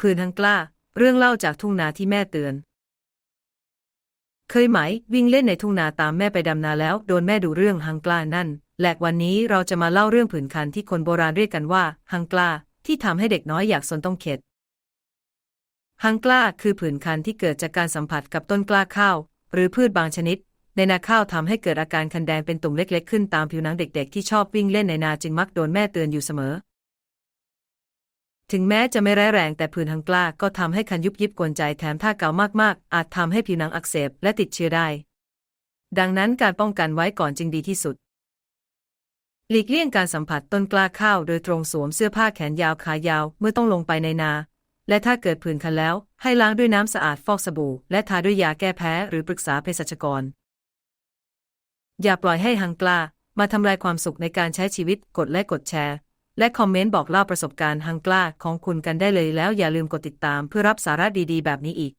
ผื่นหังกล้า เรื่องเล่าจากทุ่งนาที่แม่เตือน เคยไหม วิ่งเล่นในทุ่งนาตามแม่ไปดำนาแล้ว โดนแม่ดูเรื่องหังกล้านั่นและวันนี้เราจะมาเล่าเรื่องผื่นคันที่คนโบราณเรียกกันว่าหังกล้าที่ทำให้เด็กน้อยอยากสนต้องเข็ดหังกล้าคือผื่นคันที่เกิดจากการสัมผัสกับต้นกล้าข้าว หรือพืชบางชนิด ในนาข้าวทำให้เกิดอาการคันแดงเป็นตุ่มเล็ก ๆ ขึ้นตามผิวหนังเด็ก ๆ ที่ชอบวิ่งเล่นในนาจึงมักโดนแม่เตือนอยู่เสมอ ถึงแม้จะไม่ร้ายแรงแต่ผื่นหังกล้าก็ทำให้คันยุบยิบกวนใจแถมถ้าเก่ามากๆ อาจทำให้ผิวหนังอักเสบและติดเชื้อได้ ดังนั้นการป้องกันไว้ก่อนจึงดีที่สุด หลีกเลี่ยงการสัมผัสต้นกล้าข้าวโดยตรงสวมเสื้อผ้าแขนยาวขายาวเมื่อต้องลงไปในนา และถ้าเกิดผื่นคันแล้ว ให้ล้างด้วยน้ำสะอาดฟอกสบู่ และทาด้วยยาแก้แพ้หรือปรึกษาเภสัชกร อย่าปล่อยให้หังกล้ามาทำลายความสุขในการใช้ชีวิตกดและกดแชร์ และคอมเมนต์บอกเล่าประสบการณ์หังกล้าของคุณกันได้เลยแล้วอย่าลืมกดติดตามเพื่อรับสาระดีๆ แบบนี้อีก